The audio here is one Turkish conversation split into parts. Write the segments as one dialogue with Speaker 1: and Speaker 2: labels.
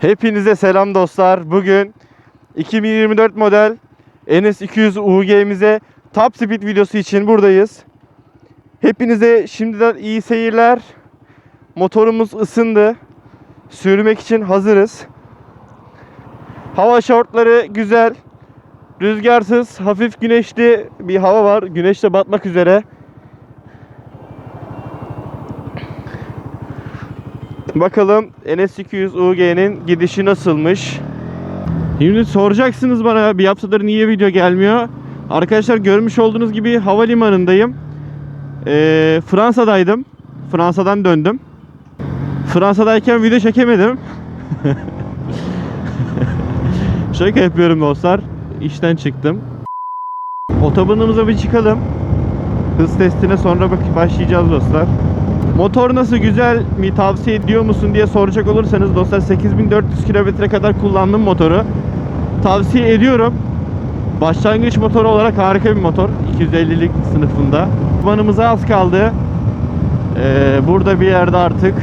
Speaker 1: Hepinize selam dostlar. Bugün 2024 model NS200 UG'mize Top Speed videosu için buradayız. Hepinize şimdiden iyi seyirler. Motorumuz ısındı. Sürmek için hazırız. Hava şortları güzel. Rüzgarsız, hafif güneşli bir hava var. Güneş de batmak üzere. Bakalım NS200 UG'nin gidişi nasılmış? Şimdi soracaksınız bana bir haftadır niye video gelmiyor? Arkadaşlar görmüş olduğunuz gibi havalimanındayım. Ee, Fransa'daydım. Fransa'dan döndüm. Fransa'dayken video çekemedim. Şaka yapıyorum dostlar. İşten çıktım. Otobanımıza bir çıkalım. Hız testine sonra başlayacağız dostlar. Motor nasıl güzel mi tavsiye ediyor musun diye soracak olursanız dostlar 8400 kilometre kadar kullandım motoru. Tavsiye ediyorum. Başlangıç motoru olarak harika bir motor. 250'lik sınıfında. Vanımıza az kaldı. Ee, burada bir yerde artık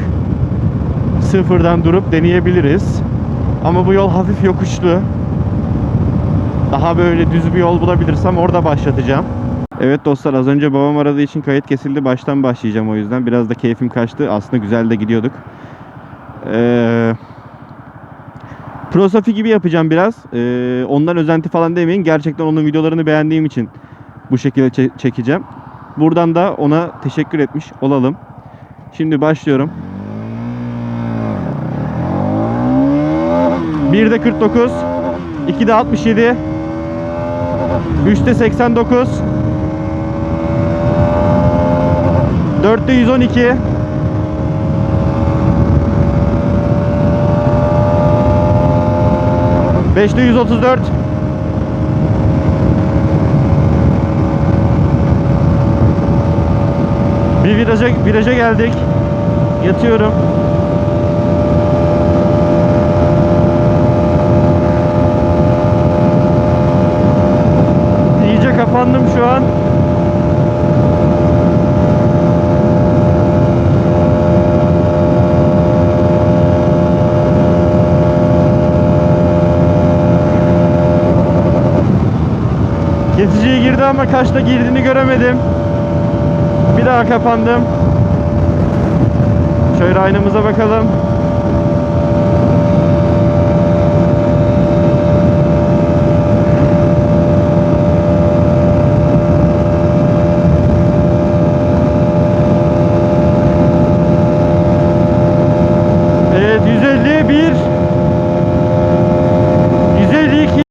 Speaker 1: sıfırdan durup deneyebiliriz. Ama bu yol hafif yokuşlu. Daha böyle düz bir yol bulabilirsem orada başlatacağım. Evet dostlar az önce babam aradığı için kayıt kesildi. Baştan başlayacağım o yüzden. Biraz da keyfim kaçtı. Aslında güzel de gidiyorduk. Ee, Prosofi gibi yapacağım biraz. Ee, ondan özenti falan demeyin. Gerçekten onun videolarını beğendiğim için bu şekilde çe- çekeceğim. Buradan da ona teşekkür etmiş olalım. Şimdi başlıyorum. 1'de 49 2'de 67 3'te 89 4'te 112 5'te 134 Bir viraja, viraja geldik. Yatıyorum. İyice kapandım şu an. Kesiciye girdi ama kaçta girdiğini göremedim. Bir daha kapandım. Şöyle aynamıza bakalım. Evet 151 152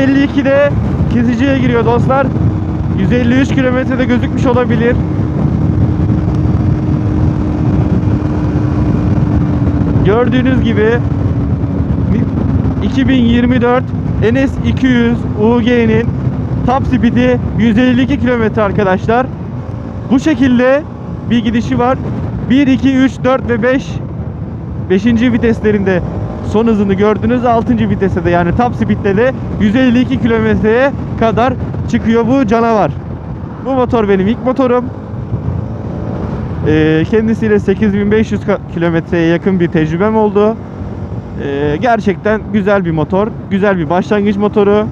Speaker 1: 152'de kesiciye giriyor dostlar. 153 kilometrede gözükmüş olabilir. Gördüğünüz gibi 2024 NS200 UG'nin top speed'i 152 kilometre arkadaşlar. Bu şekilde bir gidişi var. 1, 2, 3, 4 ve 5 5. viteslerinde son hızını gördünüz. 6. viteste de yani top speed'de de 152 kilometreye kadar çıkıyor bu canavar. Bu motor benim ilk motorum. Ee, kendisiyle 8500 ka- kilometreye yakın bir tecrübem oldu. Ee, gerçekten güzel bir motor. Güzel bir başlangıç motoru.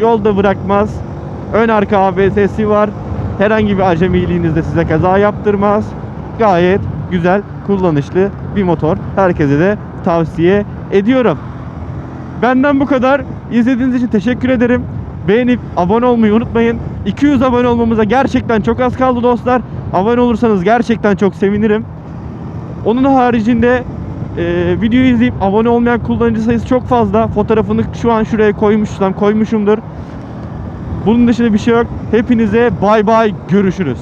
Speaker 1: Yolda bırakmaz. Ön arka ABS'si var. Herhangi bir acemiliğinizde size kaza yaptırmaz. Gayet güzel, kullanışlı bir motor. Herkese de tavsiye ediyorum. Benden bu kadar. İzlediğiniz için teşekkür ederim. Beğenip abone olmayı unutmayın. 200 abone olmamıza gerçekten çok az kaldı dostlar. Abone olursanız gerçekten çok sevinirim. Onun haricinde e, videoyu izleyip abone olmayan kullanıcı sayısı çok fazla. Fotoğrafını şu an şuraya koymuşsam koymuşumdur. Bunun dışında bir şey yok. Hepinize bay bay görüşürüz.